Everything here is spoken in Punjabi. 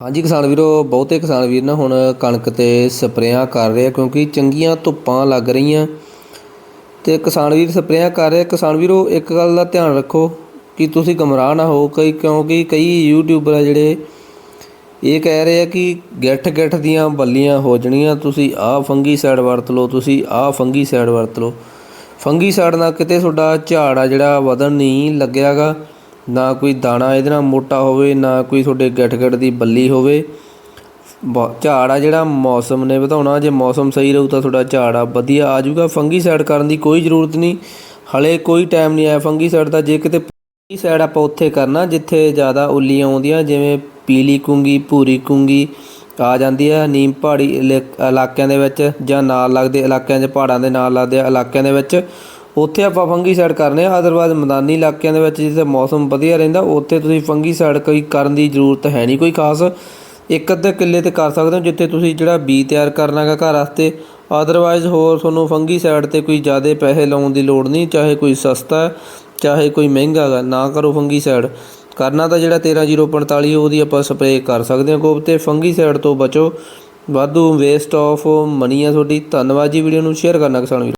ਹਾਂਜੀ ਕਿਸਾਨ ਵੀਰੋ, ਬਹੁਤੇ ਕਿਸਾਨ ਵੀਰ ਨਾ ਹੁਣ ਕਣਕ ਤੇ ਸਪਰੇਆਂ ਕਰ ਰਹੇ ਆ ਕਿਉਂਕਿ ਚੰਗੀਆਂ ਧੁੱਪਾਂ ਲੱਗ ਰਹੀਆਂ। ਤੇ ਕਿਸਾਨ ਵੀਰ ਸਪਰੇਆਂ ਕਰ ਰਹੇ ਕਿਸਾਨ ਵੀਰੋ, ਇੱਕ ਗੱਲ ਦਾ ਧਿਆਨ ਰੱਖੋ ਕਿ ਤੁਸੀਂ ਗਮਰਾਹ ਨਾ ਹੋ ਕਈ, ਕਿਉਂਕਿ ਕਈ ਯੂਟਿਊਬਰ ਆ ਜਿਹੜੇ ਇਹ ਕਹਿ ਰਹੇ ਆ ਕਿ ਗਿੱਠ ਗਿੱਠ ਦੀਆਂ ਬੱਲੀਆਂ ਹੋ ਜਣੀਆਂ। ਤੁਸੀਂ ਆਹ ਫੰਗੀ ਸਾਈਡ ਵਰਤ ਲਓ, ਤੁਸੀਂ ਆਹ ਫੰਗੀ ਸਾਈਡ ਵਰਤ ਲਓ। ਫੰਗੀ ਸਾਈਡ ਨਾਲ ਕਿਤੇ ਤੁਹਾਡਾ ਝਾੜ ਆ ਜਿਹੜਾ ਵਧਣ ਨਹੀਂ ਲੱਗਿਆਗਾ। ਨਾ ਕੋਈ ਦਾਣਾ ਇਹਦੇ ਨਾਲ ਮੋਟਾ ਹੋਵੇ, ਨਾ ਕੋਈ ਤੁਹਾਡੇ ਗਠਗੜ ਦੀ ਬੱਲੀ ਹੋਵੇ। ਬ- ਝਾੜ ਆ ਜਿਹੜਾ ਮੌਸਮ ਨੇ ਵਧਾਉਣਾ, ਜੇ ਮੌਸਮ ਸਹੀ ਰਹੂ ਤਾਂ ਤੁਹਾਡਾ ਝਾੜ ਆ ਵਧੀਆ ਆ ਜਾਊਗਾ। ਫੰਗੀ ਸਾਈਡ ਕਰਨ ਦੀ ਕੋਈ ਜ਼ਰੂਰਤ ਨਹੀਂ। ਹਲੇ ਕੋਈ ਟਾਈਮ ਨਹੀਂ ਆਇਆ ਫੰਗੀ ਸਾਈਡ ਦਾ। ਜੇ ਕਿਤੇ ਫੰਗੀ ਸਾਈਡ ਆਪਾਂ ਉੱਥੇ ਕਰਨਾ, ਜਿੱਥੇ ਜ਼ਿਆਦਾ ਉੱਲੀਆਂ ਆਉਂਦੀਆਂ, ਜਿਵੇਂ ਪੀਲੀ ਕੁੰਗੀ, ਭੂਰੀ ਕੁੰਗੀ ਆ ਜਾਂਦੀ ਹੈ ਨੀਮ ਪਹਾੜੀ ਇਲਾ- ਇਲਾਕਿਆਂ ਦੇ ਵਿੱਚ ਜਾਂ ਨਾਲ ਲੱਗਦੇ ਇਲਾਕਿਆਂ 'ਚ, ਪਹਾੜਾਂ ਦੇ ਨਾਲ ਲੱਗਦੇ ਇਲਾਕਿਆਂ ਦੇ ਵਿੱਚ। ਉੱਥੇ ਆਪਾਂ ਫੰਗੀਸਾਈਡ ਕਰਨੇ ਆ। ਅਦਰਵਾਇਜ਼ ਮੈਦਾਨੀ ਇਲਾਕਿਆਂ ਦੇ ਵਿੱਚ ਜਿੱਥੇ ਮੌਸਮ ਵਧੀਆ ਰਹਿੰਦਾ ਉੱਥੇ ਤੁਸੀਂ ਫੰਗੀ ਸਾਈਡ ਕੋਈ ਕਰਨ ਦੀ ਜ਼ਰੂਰਤ ਹੈ ਨਹੀਂ। ਕੋਈ ਖਾਸ ਇੱਕ ਅੱਧੇ ਕਿੱਲੇ ਤੇ ਕਰ ਸਕਦੇ ਹੋ ਜਿੱਥੇ ਤੁਸੀਂ ਜਿਹੜਾ ਬੀ ਤਿਆਰ ਕਰਨਾ ਗਾ ਘਰ ਵਾਸਤੇ। ਅਦਰਵਾਇਜ਼ ਹੋਰ ਤੁਹਾਨੂੰ ਫੰਗੀਸਾਈਡ ਤੇ ਕੋਈ ਜ਼ਿਆਦਾ ਪੈਸੇ ਲਾਉਣ ਦੀ ਲੋੜ ਨਹੀਂ ਚਾਹੇ ਕੋਈ ਸਸਤਾ ਹੈ, ਚਾਹੇ ਕੋਈ ਮਹਿੰਗਾ ਗਾ ਨਾ ਕਰੋ ਫੰਗੀਸਾਈਡ ਕਰਨਾ ਤਾਂ ਜਿਹੜਾ 13045 ਉਹਦੀ ਆਪਾਂ ਸਪਰੇਅ ਕਰ ਸਕਦੇ ਹਾਂ ਗੋਬ ਤੇ। ਫੰਗੀਸਾਈਡ ਤੋਂ ਬਚੋ। ਵਾਧੂ ਵੇਸਟ ਆਫ ਮਨੀ ਆ ਤੁਹਾਡੀ। ਧੰਨਵਾਦ ਜੀ ਵੀਡੀਓ ਨੂੰ ਸ਼ੇਅਰ ਕਰਨਾ ਕਿਸਾਨ ਵੀਰੋ।